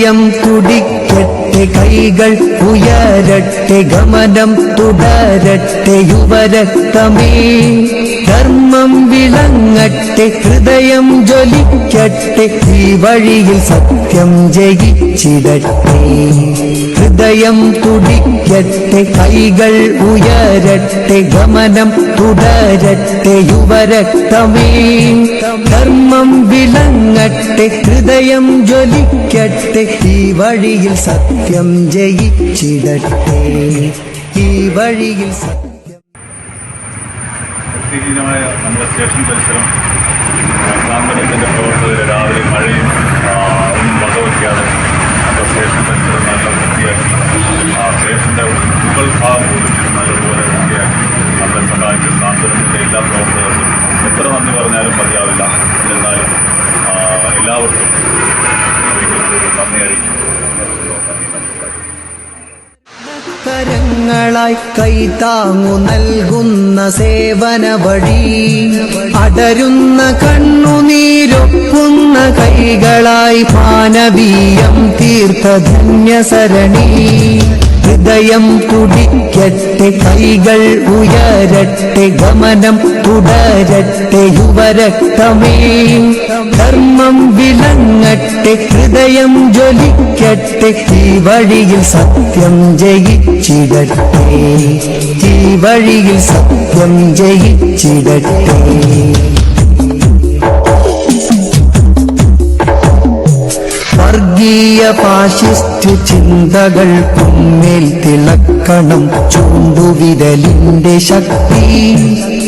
ഹൃദയം തുടിക്കട്ടെ കൈകൾ ഉയരട്ടെ ഗമനം തുടരട്ടെ യുവരക്തമേ. ധർമ്മം വിളങ്ങട്ടെ ഹൃദയം ജ്വലിക്കട്ടെ. ഈ വഴിയിൽ സത്യം ജയിച്ചിടട്ടെ. ഹൃദയം തുടിക്കട്ടെ കൈകൾ ഉയരട്ടെ ഗമനം തുടരട്ടെ യുവരക്തമേ. ധർമ്മം വിളങ്ങട്ടെ ഹൃദയം ജ്വലിക്കട്ടെ ഈ വഴിയിൽ സത്യം ജയിച്ചിടട്ടെ. ഈ വഴിയിൽ സത്യം നമ്മുടെ സ്റ്റേഷൻ പരിസരം മുകൾ ഭാഗം പോലും നല്ലതുപോലെ വൃത്തിയാക്കി നമ്മളെ സഹായിച്ച എല്ലാ പ്രവർത്തകർക്കും എത്ര നന്ദി പറഞ്ഞാലും മതിയാവില്ല. എന്നാലും എല്ലാവർക്കും നന്ദി കൈതാങ്ങു നൽകുന്ന സേവന വഴി. അടരുന്ന കണ്ണുനീരൊപ്പുന്ന കൈകളായി മാനവീയം തീർത്ഥ ധന്യസരണി. ഹൃദയം തുടിക്കട്ടെ കൈകൾ ഉയരട്ടെ ഗമനം തുടരട്ടെ യുവരക്തമേ. ധർമ്മം വിളങ്ങട്ടെ ഹൃദയം ജ്വലിക്കട്ടെ ഈ വഴിയിൽ സത്യം ജയിച്ചിടട്ടെ. ഈ വഴിയിൽ സത്യം ജയിച്ചിടട്ടെ. വർഗീയ ഫാഷിസ്റ്റ് ചിന്തകൾ കുമ്മേൽ തിളക്കണം. ചൂണ്ടുവിരലിന്റെ ശക്തി.